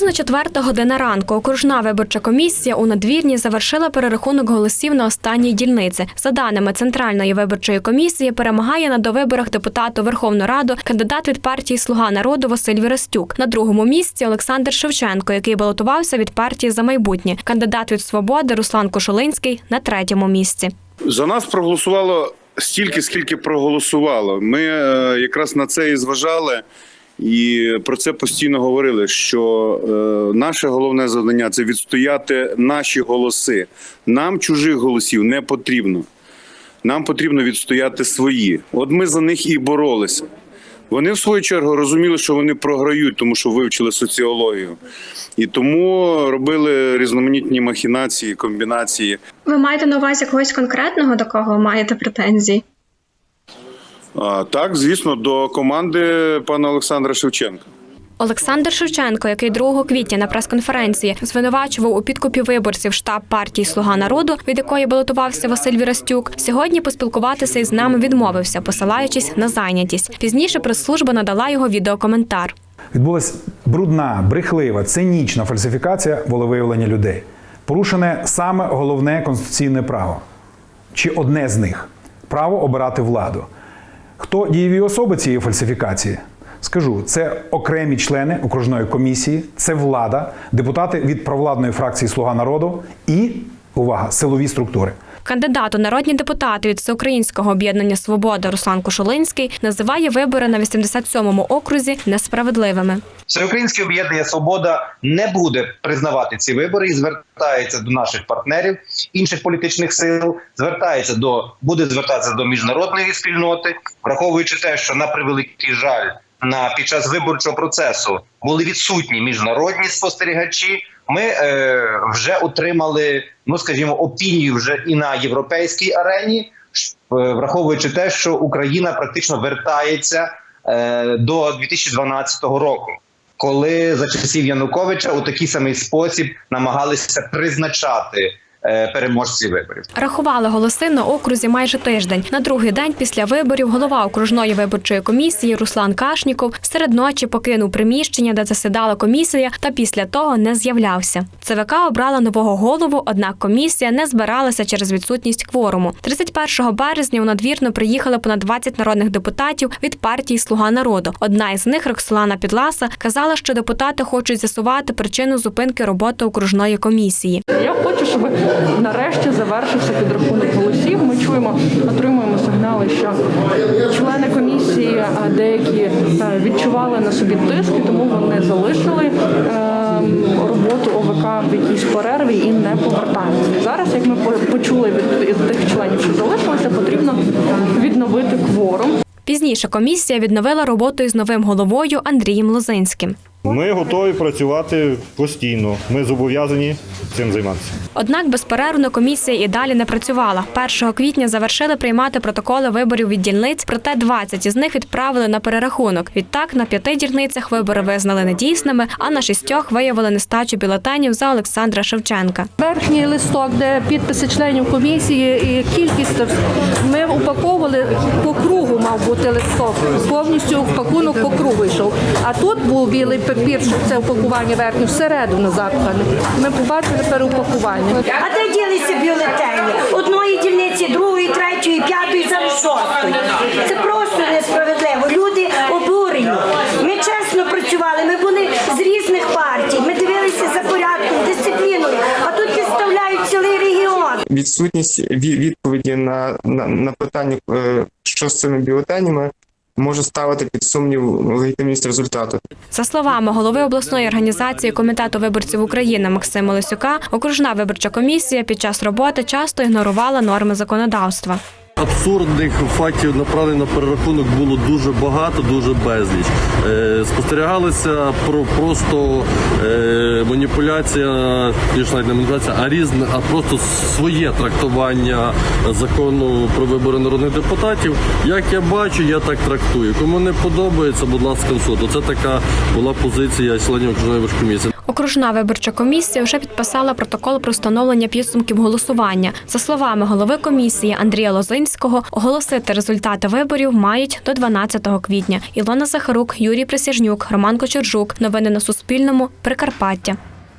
Приблизно четверта година ранку окружна виборча комісія у надвірні завершила перерахунок голосів на останній дільниці. За даними Центральної виборчої комісії, перемагає на довиборах депутату Верховну Раду кандидат від партії Слуга народу Василь Вірастюк. На другому місці Олександр Шевченко, який балотувався від партії за майбутнє. Кандидат від свободи Руслан Кошулинський на третьому місці. За нас проголосувало стільки, скільки проголосувало. Ми е, якраз на це і зважали. І про це постійно говорили. Що е, наше головне завдання це відстояти наші голоси. Нам чужих голосів не потрібно. Нам потрібно відстояти свої. От ми за них і боролися. Вони в свою чергу розуміли, що вони програють, тому що вивчили соціологію, і тому робили різноманітні махінації, комбінації. Ви маєте на увазі когось конкретного, до кого маєте претензії? А, так, звісно, до команди пана Олександра Шевченка. Олександр Шевченко, який 2 квітня на прес-конференції звинувачував у підкупі виборців штаб партії Слуга народу, від якої балотувався Василь Вірастюк, сьогодні поспілкуватися із нами відмовився, посилаючись на зайнятість. Пізніше прес-служба надала його відеокоментар. Відбулася брудна, брехлива, цинічна фальсифікація волевиявлення людей. Порушене саме головне конституційне право чи одне з них право обирати владу. Хто дієві особи цієї фальсифікації? Скажу, це окремі члени окружної комісії, це влада, депутати від провладної фракції Слуга народу і увага, силові структури. Кандидат у народні депутати від Всеукраїнського об'єднання Свобода Руслан Кошулинський називає вибори на 87-му окрузі несправедливими. Всеукраїнське об'єднання Свобода не буде признавати ці вибори і звертається до наших партнерів інших політичних сил. Звертається до буде звертатися до міжнародної спільноти, враховуючи те, що на превеликий жаль на під час виборчого процесу були відсутні міжнародні спостерігачі. Ми е, вже отримали, ну скажімо, опінію вже і на європейській арені, е, враховуючи те, що Україна практично вертається е, до 2012 року, коли за часів Януковича у такий самий спосіб намагалися призначати е, переможців виборів. Рахували голоси на окрузі майже тиждень. На другий день після виборів голова окружної виборчої комісії Руслан Кашніков серед ночі покинув приміщення, де засідала комісія, та після того не з'являвся. ЦВК обрала нового голову, однак комісія не збиралася через відсутність кворуму. 31 березня у надвірну приїхали понад 20 народних депутатів від партії Слуга народу. Одна із них, Роксолана Підласа, казала, що депутати хочуть з'ясувати причину зупинки роботи окружної комісії. Я хочу, щоб нарешті завершився підрахунок голосів. Ми чуємо, отримуємо сигнали, що члени комісії деякі е, відчували на собі тиск, тому вони залишили е, роботу ОВК в якійсь перерві і не повертаються. Зараз, як ми почули від тих членів, що залишилися, потрібно відновити кворум. Пізніше комісія відновила роботу із новим головою Андрієм Лозинським. Ми готові працювати постійно. Ми зобов'язані цим займатися. Однак безперервно комісія і далі не працювала. 1 квітня завершили приймати протоколи виборів від дільниць, проте 20 із них відправили на перерахунок. Відтак на п'яти дільницях вибори визнали недійсними, а на шістьох виявили нестачу бюлетенів за Олександра Шевченка. Верхній листок, де підписи членів комісії і кількість ми упаковували по кругу, мав бути листок. Повністю пакунок по кругу йшов. А тут був білий папір, що це упакування верхнє всередину запхане. Ми побачили переупакування. А де ділися бюлетені? Одної дільниці, другої, третьої, п'ятої, зараз шостої. Це просто несправедливо. Люди обурені. Ми чесно працювали, ми були з різних партій. Ми дивилися за порядком, дисципліною. А тут підставляють цілий регіон. відсутність відповіді на, на, на питання, е, що з цими бюлетенями, може ставити під сумнів легітимність результату. За словами голови обласної організації комітету виборців України Максима Лисюка, окружна виборча комісія під час роботи часто ігнорувала норми законодавства. Абсурдних фактів направлень на перерахунок було дуже багато, дуже безліч. Е, спостерігалися про просто е, маніпуляція, більш навіть не маніпуляція, а різне, а просто своє трактування закону про вибори народних депутатів. Як я бачу, я так трактую. Кому не подобається, будь ласка, суд. Оце така була позиція членів окружної комісії. Окружна виборча комісія вже підписала протокол про встановлення підсумків голосування. За словами голови комісії Андрія Лозинського, оголосити результати виборів мають до 12 квітня. Ілона Захарук, Юрій Присяжнюк, Роман Кочержук. Новини на Суспільному. Прикарпаття.